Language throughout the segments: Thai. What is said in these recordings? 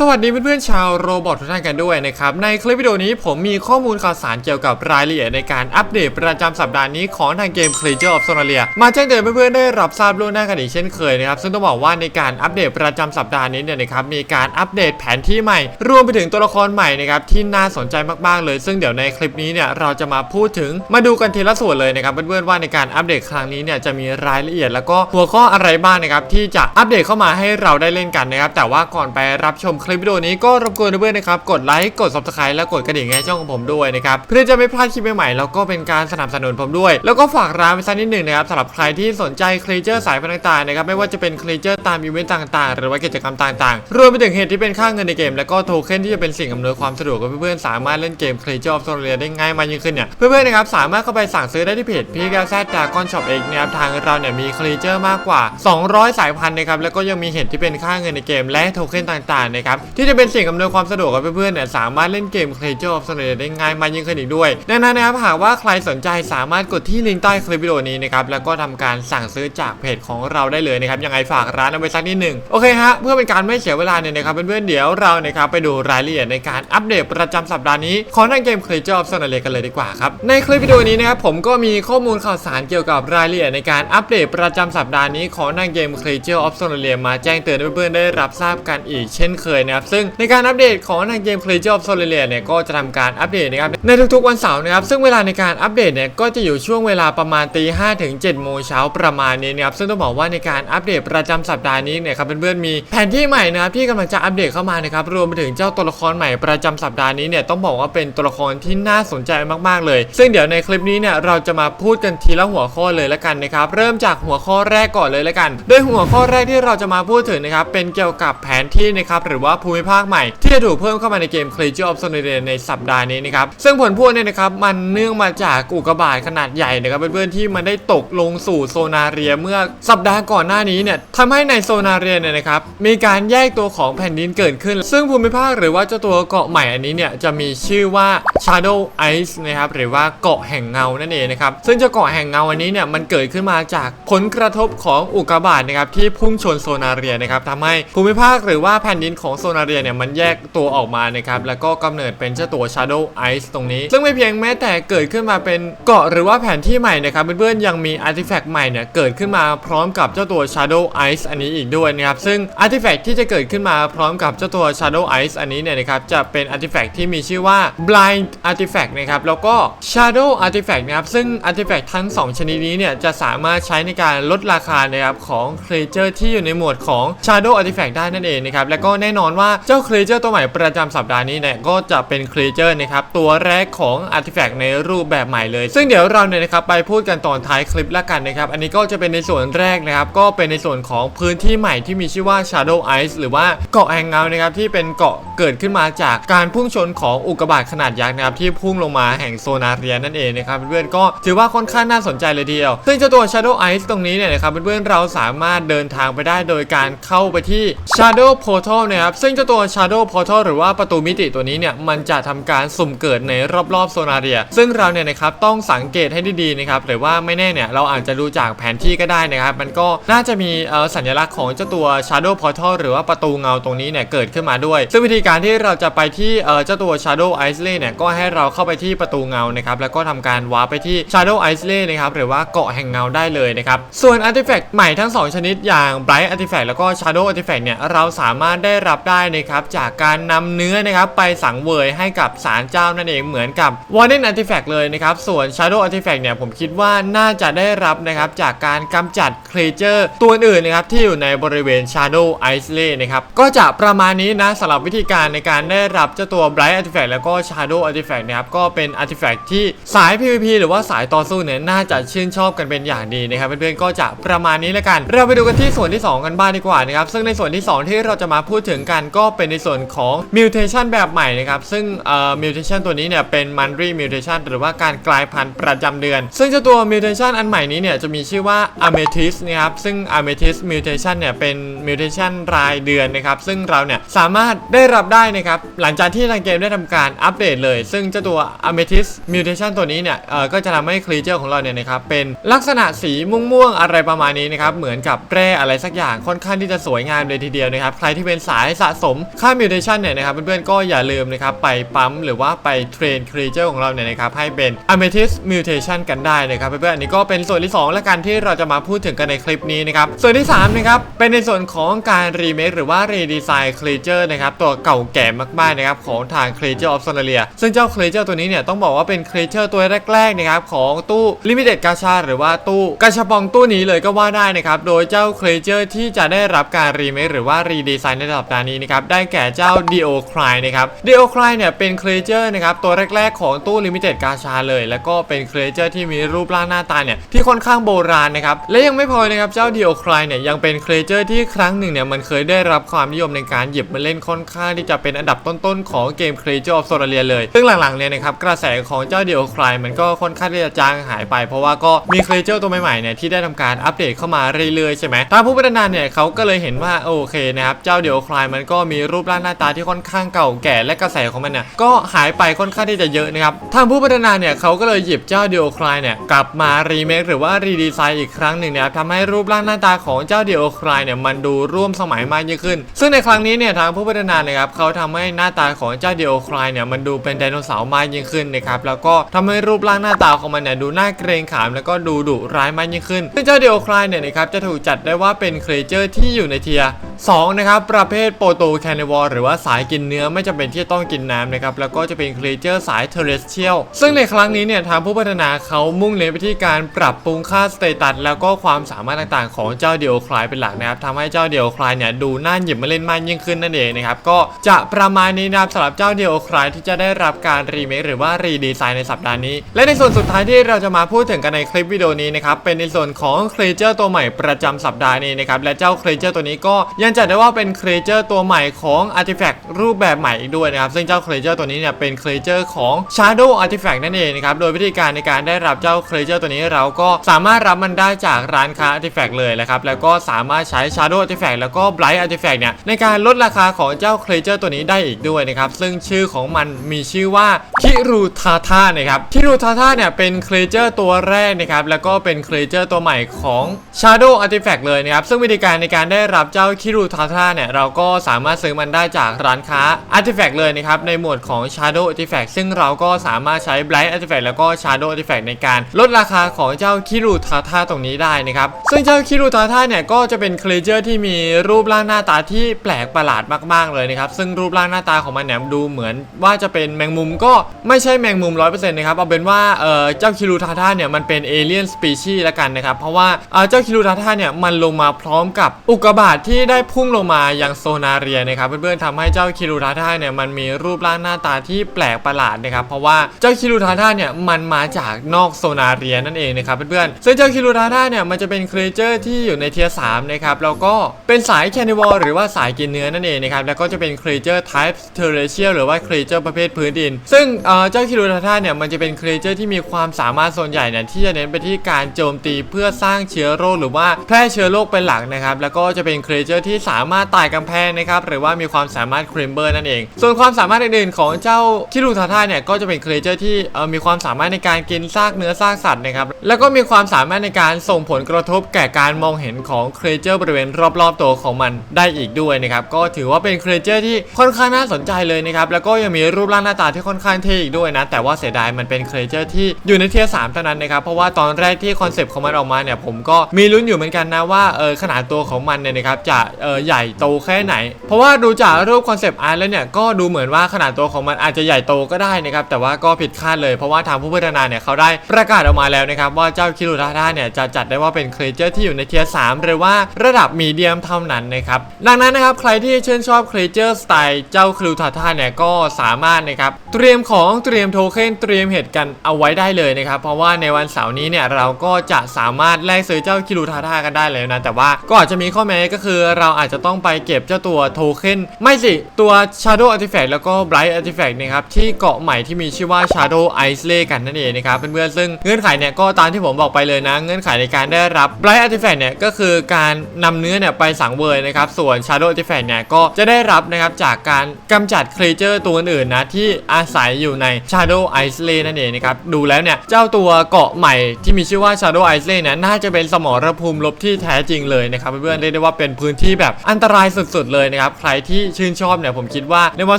สวัสดีเพื่อนๆชาวโรบอททุกท่านกันด้วยนะครับ ในคลิปวิดีโอนี้ผมมีข้อมูลข่าวสารเกี่ยวกับรายละเอียดในการอัปเดตประจำสัปดาห์นี้ของทางเกม Creature of Sonalia มาแจ้งเตือนเพื่อนๆได้รับทราบล่วงหน้ากันอีกเช่นเคยนะครับ ซึ่งต้องบอกว่าในการอัปเดตประจำสัปดาห์นี้เนี่ยนะครับมีการอัปเดตแผนที่ใหม่ รวมไปถึงตัวละครใหม่นะครับที่น่าสนใจมากๆเลย ซึ่งเดี๋ยวในคลิปนี้เนี่ยเราจะมาพูดถึงมาดูกันทีละส่วนเลยนะครับเพื่อนๆว่าในการอัปเดตครั้งนี้เนี่ยจะมีรายละเอียดแล้วก็หัวข้ออะไรบ้างนะครับที่จะอัปเดตเข้ามาให้เราได้เล่นกันนะครับแต่ว่าก่อนไปรับชมคลิปวิดีโอนี้ก็รบกวนเพื่อนๆนะครับ กดไลค์กด subscribe และกดกระดิ่งให้ช่องของผมด้วยนะครับ เพื่อจะไม่พลาดคลิปใหม่ๆแล้วก็เป็นการสนับสนุนผมด้วย แล้วก็ฝากร้านไปสักนิดหนึ่งนะครับสำหรับใครที่สนใจครีเจอร์สายพันธุ์ต่างๆนะครับไม่ว่าจะเป็นครีเจอร์ตามอีเวนต์ต่างๆ หรือว่ากิจกรรมต่างๆ รวมไปถึงเหตุที่เป็นค่าเงินในเกม และก็โทเค็นที่จะเป็นสิ่งอำนวยความสะดวกกับเพื่อนๆสามารถเล่นเกม Creature of Sonalia ได้ง่ายมากยิ่งขึ้นเนี่ยเพื่อนๆนะครับสามารถเข้าไปสั่งซื้อได้ที่เพจพี่กาแซดดากอนช็อปเองนะครับทางเราเนี่ยมีครีเจอร์มากกว่า 200 สายพันธุ์นะครับแล้วก็ยังมีเหตุที่เป็นค่าเงินในเกมและโทเค็นต่างๆนะครับที่จะเป็นสิ่งอำนวยความสะดวกกับเพื่อนๆเนี่ยสามารถเล่นเกม Creature of Sonalia ได้ง่ายมากยิ่งขึ้นอีกด้วยดังนั้นนะครับหากว่าใครสนใจสามารถกดที่ลิงก์ใต้คลิปวิดีโอนี้นะครับแล้วก็ทำการสั่งซื้อจากเพจของเราได้เลยนะครับยังไงฝากร้านเอาไว้สักนิดหนึ่งโอเคฮะเพื่อเป็นการไม่เสียเวลาเนี่ยนะครับเพื่อนๆเดี๋ยวเรานะครับไปดูรายละเอียดในการอัปเดตประจำสัปดาห์นี้ของทางเกม Creature of Sonalia กันเลยดีกว่าครับในคลิปวิดีโอนี้นะครับผมก็มีข้อมูลข่าวสารเกี่ยวกับรายละเอียดในการอัปเดตประจำสัปดาห์นี้ของทางเกม Creature of Sonalia มาแจ้งเตือนเพื่อนๆได้รับทราบกันอีกเช่นเคยนะครับซึ่งในการอัปเดตของทางเกม Creature of Sonalia เนี่ยก็จะทำการอัปเดตนะครับในทุกๆวันเสาร์นะครับซึ่งเวลาในการอัปเดตเนี่ยก็จะอยู่ช่วงเวลาประมาณตีห้ถึง7โมงเช้าประมาณนี้นะครับซึ่งต้องบอกว่าในการอัปเดตประจำสัปดาห์นี้เนี่ยครับเพื่อนๆมีแผนที่ใหม่นะครับที่กำลังจะอัปเดตเข้ามานะครับรวมไปถึงเจ้าตัวละครใหม่ประจำสัปดาห์นี้เนี่ยต้องบอกว่าเป็นตัวละครที่น่าสนใจมากๆเลย ซึ่งเดี๋ยวในคลิปนี้เนี่ยเราจะมาพูดกันทีละหัวข้อเลยละกันนะครับเริ่มจากหัวข้อแรกก่อนเลยละกัน โดยหัวข้อแรกที่เราจะมาพูดถึงนะครับเป็นเกี่ยวกับแผนที่นะครับหรือว่าภูมิภาคใหม่ ที่จะถูกเพิ่มเข้ามาในเกม Creature of Sonalia ในสัปดาห์นี้นะครับซึ่งผลพวงเนี่ยนะครับมันเนื่องมาจากอุกกาบาตขนาดใหญ่นะครับเพื่อนๆที่มันได้ตกลงสู่โซนาเรียเมื่อสัปดาห์ก่อนหน้านี้เนี่ยทำให้ในโซนาเรียเนี่ยนะครับมีการแยกตัวของแผ่นดินเกิดขึ้น ซึ่งภูมิภาคหรือว่าเจ้าตัวเกาะใหม่อันนี้เนี่ยจะมีชื่อว่า Shadow Ice นะครับหรือว่าเกาะแห่งเงานั่นเองนะครับซึ่งเจ้าเกาะแห่งเงาอันนี้เนี่ยมันเกิดขึ้นมาจากผลกระทบของอุกกาบาตนะครับที่พุ่งชนโซนาเรียนะครับทำให้ภูมิภาคหรือว่าแผ่นดินของโซซนาเรียเนี่ยมันแยกตัวออกมานะครับแล้วก็กำเนิดเป็นเจ้าตัว Shadow Ice ตรงนี้ ซึ่งไม่เพียงแม้แต่เกิดขึ้นมาเป็นเกาะหรือว่าแผนที่ใหม่นะครับเพื่อนๆยังมีอาร์ติแฟกต์ใหม่เนี่ยเกิดขึ้นมาพร้อมกับเจ้าตัว Shadow Ice อันนี้อีกด้วยนะครับซึ่งอาร์ติแฟกต์ที่จะเกิดขึ้นมาพร้อมกับเจ้าตัว Shadow Ice อันนี้เนี่ยนะครับจะเป็นอาร์ติแฟกต์ที่มีชื่อว่า Blind Artifact นะครับแล้วก็ Shadow Artifact นะครับซึ่งอาร์ติแฟกต์ทั้ง 2 ชนิดนี้เนี่ยจะสามารถใช้ในการลดราคานะครับของ Creature ที่อยู่ในหมวดของ Shadow Artifact ได้นั่นเองนะครับแล้วก็แน่นอนว่าเจ้า Creature ตัวใหม่ประจำสัปดาห์นี้เนี่ยก็จะเป็น Creature นะครับตัวแรกของ Artifact ในรูปแบบใหม่เลย ซึ่งเดี๋ยวเราเนี่ยนะครับไปพูดกันตอนท้ายคลิปละกันนะครับอันนี้ก็จะเป็นในส่วนแรกนะครับก็เป็นในส่วนของพื้นที่ใหม่ที่มีชื่อว่า Shadow Ice หรือว่าเกาะแห่งเงานะครับที่เป็นเกาะเกิดขึ้นมาจากการพุ่งชนของอุกกาบาตขนาดยักษ์นะครับที่พุ่งลงมาแห่งโซนาเรียนั่นเองนะครับเพื่อนๆก็ถือว่าค่อนข้างน่าสนใจเลยทีเดียว ซึ่งเจ้าตัว Shadow Ice ตรงนี้เนี่ยนะครับเพื่อนๆเราสามารถเดินทางไปได้โดยการเข้าไปที่ Shadow Portal นะครับซึ่งเจ้าตัว Shadow Portal หรือว่าประตูมิติตัวนี้เนี่ย มันจะทำการสุ่มเกิดในรอบๆโซนาเรีย ซึ่งเราเนี่ยนะครับต้องสังเกตให้ดีๆนะครับหรือว่าไม่แน่เนี่ยเราอาจจะดูจากแผนที่ก็ได้นะครับ มันก็น่าจะมีสัญลักษณ์ของเจ้าตัว Shadow Portal หรือว่าประตูเงาตรงนี้เนี่ยเกิดขึ้นมาด้วย ซึ่งวิธีการที่เราจะไปที่เจ้าตัว Shadow Isle เนี่ยก็ให้เราเข้าไปที่ประตูเงานะครับแล้วก็ทำการวาร์ปไปที่ Shadow Isle นะครับหรือว่าเกาะแห่งเงาได้เลยนะครับส่วน Artifact ใหม่ทั้ง 2 ชนิดอย่าง Bright Artifact แล้วก็ Shadow Artifact เนี่ยเราสามารถได้รับได้ได้นะครับจากการนำเนื้อนะครับไปสังเวยให้กับศาลเจ้านั่นเองเหมือนกับ Warden Artifact เลยนะครับส่วน Shadow Artifact เนี่ยผมคิดว่าน่าจะได้รับนะครับจากการกำจัด Creature ตัวอื่นนะครับที่อยู่ในบริเวณ Shadow Isley นะครับก็จะประมาณนี้นะสำหรับวิธีการในการได้รับเจ้าตัว Bright Artifact แล้วก็ Shadow Artifact นะครับก็เป็น Artifact ที่สาย PVP หรือว่าสายต่อสู้เนี่ยน่าจะชื่นชอบกันเป็นอย่างดีนะครับเพื่อนๆก็จะประมาณนี้แล้วกัน เราไปดูกันที่ส่วนที่ 2 กันบ้างดีกว่านะครับซึ่งในส่วนที่ 2 ที่เราจะมาพูดถึงกันก็เป็นในส่วนของ Mutation แบบใหม่นะครับ ซึ่งเอ่อ Mutation ตัวนี้เนี่ยเป็น Monthly Mutation หรือว่าการกลายพันธุ์ประจำเดือน ซึ่งเจ้าตัว Mutation อันใหม่นี้เนี่ยจะมีชื่อว่า Amethyst นะครับ ซึ่ง Amethyst Mutation เนี่ยเป็น Mutation รายเดือนนะครับ ซึ่งเราเนี่ยสามารถได้รับได้นะครับ หลังจากที่ทางเกมได้ทำการอัปเดตเลย ซึ่งเจ้าตัว Amethyst Mutation ตัวนี้เนี่ยเอ่อก็จะทำให้ครีเจอร์ของเราเนี่ยนะครับเป็นลักษณะสีม่วงๆอะไรประมาณนี้นะครับเหมือนกับแร่อะไรสักอย่างค่อนข้างที่จะสวยงามเลยทีเดียวนะครับใครที่เป็นสายสะสมค่ามิวเทชันเนี่ยนะครับเพื่อนๆก็อย่าลืมนะครับไปปั๊มหรือว่าไปเทรนครีเจอร์ของเราเนี่ยนะครับให้เป็น Amethyst Mutation กันได้นะครับเพื่อนๆอันนี้ก็เป็นส่วนที่สองและกันที่เราจะมาพูดถึงกันในคลิปนี้นะครับส่วนที่สามนะครับเป็นในส่วนของการรีเมคหรือว่ารีดีไซน์ครีเจอร์นะครับตัวเก่าแก่มากๆนะครับของทาง Creature of Sonaria ซึ่งเจ้า Creature ตัวนี้เนี่ยต้องบอกว่าเป็น Creature ตัวแรกๆนะครับของตู้ Limited g a c h a หรือว่าตู้กาชาปองตู้นี้เลยก็ว่าได้นะครับโดยเจ้า Creature ที่จะได้รับการรีเมคหรือว่ารีดีไซน์ในสัปดาห์นี้นะครับได้แก่เจ้า Dio Cry นะครับ Dio Cry เนี่ยเป็น Creature นะครับตัวแรก ๆ ของตู้ Limited g a c h a เลย แล้วก็เป็น Creature ที่มีรูปร่างหน้าตาเนี่ยที่ค่อนข้างโบราณนะครับและยังไม่พอนะครับเจ้า Dio Cry เนี่ยยังเป็น Creature ที่ครั้งหนึ่งเนี่ยมันเคยได้รับความนิยมในการหยิบมาเล่นค่อนข้างที่จะเป็นอันดับต้นๆของเกม Creature of Sonaria เลยซึ่งหลังๆเนี่ยนะครับกระแสของเจ้า Dio Cry มันก็ค่อนข้างที่จะจางหายไป เพราะว่าก็มี Creature ตัวใหม่ๆเนี่ยที่ได้ทำการอัปเดตเข้ามาเรื่อยๆใช่ไหมทางผู้พัฒนาเนี่ยเขาก็เลยเห็นว่าโอเคนะครับเจ้า Dio Cry มันก็มีรูปร่างหน้าตาที่ค่อนข้างเก่าแก่และกระแสของมันเนี่ยก็หายไปค่อนข้างที่จะเยอะนะครับทางผู้พัฒนาเนี่ยเขาก็เลยหยิบเจ้า Dio Cry เนี่ยกลับมารีเมคหรือว่ารีดีไซน์อีกครั้งหนึ่งนะครับทำให้รูปร่างหน้าตาของเจ้า Dio Cry เนี่ยมันดูร่วมสมัยมากยิ่งขึ้น ซึ่งในครั้งนี้เนี่ยทางผู้พัฒนานะครับเขาทำให้หน้าตาของเจ้า Dio Cry เนี่ยมันดูเป็นไดโนเสาร์มากยิ่งขึ้นนะครับแล้วก็ทำให้รูปร่างหน้าตาของมันเนี่ยดูน่าเกรงขามแล้วก็ดูดุร้ายมากยิ่งขึ้นซึ่งเจ้า Dio Cry เนี่ยนะครับจะถูกจัดได้ว่าเป็นครีเจอร์ที่อยู่ในเทียร์2นะครับประเภทโปรตแคนิวอลหรือว่าสายกินเนื้อไม่จำเป็นที่จะต้องกินน้ำนะครับแล้วก็จะเป็นครีเจอร์สายเทเรสเชียลซึ่งในครั้งนี้เนี่ยทางผู้พัฒนาเขามุ่งเน้นไปที่การปรับปรุงค่าสเตตัสแล้วก็ความสามารถต่างๆ ของเจ้าเดียวคลายเป็นหลักนะครับทำให้เจ้าเดียวคลายเนี่ยดูน่าหยิบมาเล่นมากยิ่งขึ้นนั่นเองนะครับก็จะประมาณนี้นะครับสำหรับเจ้าเดียวคลายที่จะได้รับการรีเมคหรือว่ารีดีไซน์ในสัปดาห์นี้ และในส่วนสุดท้ายที่เราจะมาพูดถึงกันในคลิปวิดีโอนี้นะครับเป็นในส่วนของครีเจอร์ตัวใหม่ประจำสัปดาห์นี้นะครับและเจ้าครีเจอร์ตัวนี้ก็ยังจัดได้ว่าเป็นครีเจอร์ตัวใหม่ของอาร์ติแฟกต์รูปแบบใหม่อีกด้วยนะครับ ซึ่งเจ้าครีเจอร์ตัวนี้เนี่ยเป็นครีเจอร์ของ Shadow Artifact นั่นเองนะครับ โดยวิธีการในการได้รับเจ้าครีเจอร์ตัวนี้เราก็สามารถรับมันได้จากร้านค้า Artifact เลยนะครับ แล้วก็สามารถใช้ Shadow Artifact แล้วก็ Bright Artifact เนี่ยในการลดราคาของเจ้าครีเจอร์ตัวนี้ได้อีกด้วยนะครับ ซึ่งชื่อของมันมีชื่อว่าคิรูทาธานะครับคิรูทาธาเนี่ยเป็นครีเจอร์ตัวแรกนะครับ แล้วก็เป็นครีเจอร์ตัวใหม่ของ Shadow Artifact เลยนะครับ ซึ่งวิธีการในการได้รับเจ้าคิรูทาธาเนี่ยเราก็สาามารถซื้อมันได้จากร้านค้า Artifact เลยนะครับ ในหมวดของ Shadow Artifact ซึ่งเราก็สามารถใช้ Bright Artifact แล้วก็ Shadow Artifact ในการลดราคาของเจ้าคิรูทาธาตรงนี้ได้นะครับ ซึ่งเจ้าคิรูทาธาเนี่ยก็จะเป็นครีเจอร์ที่มีรูปร่างหน้าตาที่แปลกประหลาดมากๆเลยนะครับ ซึ่งรูปร่างหน้าตาของมันเนี่ยดูเหมือนว่าจะเป็นแมงมุมก็ไม่ใช่แมงมุม 100%นะครับ เอาเป็นว่าเออเจ้าคิรูทาธาเนี่ยมันเป็นเอเลียนสปีชีส์ละกันนะครับ เพราะว่าเออเจ้าคิรูทาธาเนี่ยมันลงมาพร้อมกับอุกกาบาตที่ได้พุ่งลงมายังโซนาเรียนะครับเพื่อนๆทำให้เจ้าคิรูทาธาเนี่ยมันมีรูปร่างหน้าตาที่แปลกประหลาดนะครับเพราะว่าเจ้าคิรูทาธาเนี่ยมันมาจากนอกโซนาเรียนั่นเองนะครับเพื่อนๆซึ่งเจ้าคิรูทาธาเนี่ยมันจะเป็นครีเจอร์ที่อยู่ในเทียร์3นะครับแล้วก็เป็นสายแคนิวอลหรือว่าสายกินเนื้อนั่นเองนะครับแล้วก็จะเป็นครีเจอร์ type terrestrial หรือว่าครีเจอร์ประเภทพื้นดิน ซึ่งเจ้าคิรูทาธาเนี่ยมันจะเป็นครีเจอร์ที่มีความสามารถส่วนใหญ่เนี่ยที่จะเน้นไปที่การโจมตีเพื่อสร้างเชื้อโรคหรือว่าแพร่เชื้อโรคเป็นหลักนะครับแล้วก็จะเป็นครีเจอร์ที่สามารถไต่กำแพงนะครับหรือว่ามีความสามารถคริมเบอร์นั่นเอง ส่วนความสามารถอื่นๆของเจ้าคิรูทาธาเนี่ยก็จะเป็นครีเจอร์ที่มีความสามารถในการกินซากเนื้อซากสัตว์นะครับแล้วก็มีความสามารถในการส่งผลกระทบแก่การมองเห็นของครีเจอร์บริเวณรอบๆตัวของมันได้อีกด้วยนะครับก็ถือว่าเป็นครีเจอร์ที่ค่อนข้างน่าสนใจเลยนะครับแล้วก็ยังมีรูปร่างหน้าตาที่ค่อนข้างเท่อีกด้วยนะแต่ว่าเสียดายมันเป็นครีเจอร์ที่อยู่ในเทียร์สามเท่านั้นนะครับเพราะว่าตอนแรกที่คอนเซปต์ของมันออกมาเนี่ยผมก็มีลุ้นอยู่เหมือนกันนะว่าเออขนาดตัวของมันเนี่ยนะครับจะเออใหญ่โตแค่ไหนเพราะว่าดูจากรูปคอนเซปต์อาร์ตแล้วเนี่ยก็ดูเหมือนว่าขนาดตัวของมันอาจจะใหญ่โตก็ได้นะครับแต่ว่าก็ผิดคาดเลยเพราะว่าทางผู้พัฒนาเนี่ยเขาได้ประกาศออกมาแล้วนะครับว่าเจ้าคิรุทาธาเนี่ยจะจัดได้ว่าเป็นครีเจอร์ที่อยู่ในเทียร์สามหรือว่าระดับมีเดียมเท่านั้นนะครับดังนั้นนะครับใครที่ชื่นชอบครีเจอร์สไตล์เจ้าคิรุทาธาเนี่ยก็สามารถนะครับเตรียมของเตรียมโทเค็นเตรียมเห็ดกันเอาไว้ได้เลยนะครับเพราะว่าในวันเสาร์นี้เนี่ยเราก็จะสามารถแลกซื้อเจ้าคิรุทาธากันได้เลยนะแต่ว่าก็อาจจะมีข้อแม้ก็คือเราอาจจะต้องไปเก็บเจ้าตัวโทเค็นไม่สิ ตัว Shadow Artifact แล้วก็ Bright Artifact นะครับที่เกาะใหม่ที่มีชื่อว่า Shadow Ice l a y กันนั่นเองนะครับเพื่อนๆซึ่งเงื่อนไขเนี่ยก็ตามที่ผมบอกไปเลยนะ เงื่อนไขในการได้รับ Bright Artifact เนี่ยก็คือการนำเนื้อเนี่ยไปสังเวยนะครับส่วน Shadow Artifact เนี่ยก็จะได้รับนะครับจากการกำจัดครีเจอร์ตัวอื่นๆนะที่อาศัยอยู่ใน Shadow Ice l a y นั่นเองนะครับดูแล้วเนี่ยเจ้าตัวเกาะใหม่ที่มีชื่อว่า Shadow Ice l a y เนี่ยน่าจะเป็นสมรภูมิลบที่แท้จริงเลยนะครับเพื่อนๆเรียกได้ว่าเป็นพื้นที่แบบอันตรายสุดๆเลยนะครับใครที่ชื่นชอบเนี่ยผมคิดว่าในวัน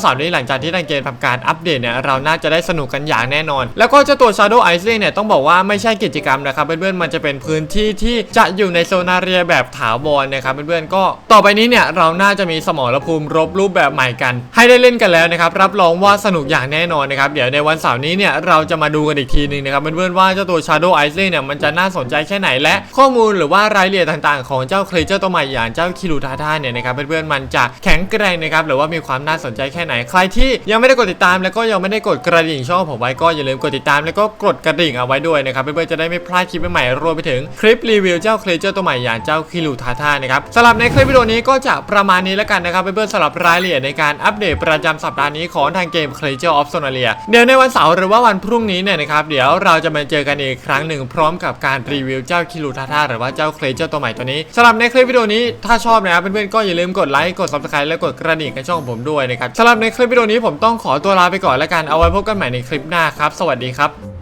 เสาร์นี้หลังจากที่ทางเกมทำการอัปเดตเนี่ยเราน่าจะได้สนุกกันอย่างแน่นอน แล้วก็เจ้าตัว Shadow Island เนี่ยต้องบอกว่าไม่ใช่กิจกรรมนะครับเพื่อนๆมันจะเป็นพื้นที่ที่จะอยู่ในโซนาเรียแบบถาวรนะครับเพื่อนๆก็ต่อไปนี้เนี่ยเราน่าจะมีสมรภูมิรบรูปแบบใหม่กัน ให้ได้เล่นกันแล้วนะครับรับรองว่าสนุกอย่างแน่นอนนะครับเดี๋ยวในวันเสาร์นี้เนี่ยเราจะมาดูกันอีกทีหนึงนะครับเพื่อนๆว่าเจ้าตัว Shadow Island เนี่ยมันจะน่าสนใจแค่ไหนและ ข้อมูลหรือว่ารายละเอียดต่าง ๆ ของเจ้าเครเจอร์ตัวใหม่อย่างเจ้าคิรูทาท่าเนี่ยนะครับเพื่อนๆมันจะแข็งแกร่งนะครับหรือว่ามีความน่าสนใจแค่ไหน ใครที่ยังไม่ได้กดติดตาม แล้วก็ยังไม่ได้กดกระดิ่งช่องผมไว้ก็อย่าลืมกดติดตามแล้วก็กดกระดิ่งเอาไว้ด้วยนะครับเพื่อนๆจะได้ไม่พลาดคลิปใหม่ๆรวมไปถึงคลิปรีวิวเจ้าเครเจอร์ตัวใหม่อย่างเจ้าคิรูทาท่านะครับสำหรับในคลิปวิดีโอนี้ก็จะประมาณนี้แล้วกันนะครับเพื่อนๆสำหรับรายละเอียดในการอัปเดตประจำสัปดาห์นี้ของทางเกม Creature of Sonalia เดี๋ยวในวันเสาร์หรือว่าวันพรุ่งนี้เนี่ยนะครับเดี๋ยวเราจะมาเจอกันอีกครั้งหนึ่งพร้อมกับการรีวิวเจ้าคิรูทาท่าหรือว่าเจ้า Creature ตัวใหม่ตัวนี้สำหรับในคลิปวิดีโอนี้ถ้าชอบนะครับเพื่อนๆก็อย่าลืมกดไลค์กด Subscribe และกดกระดิ่งให้ช่องผมด้วยนะครับสำหรับในคลิปวิดีโอนี้ผมต้องขอตัวลาไปก่อนแล้วกันเอาไว้พบกันใหม่ในคลิปหน้าครับ สวัสดีครับ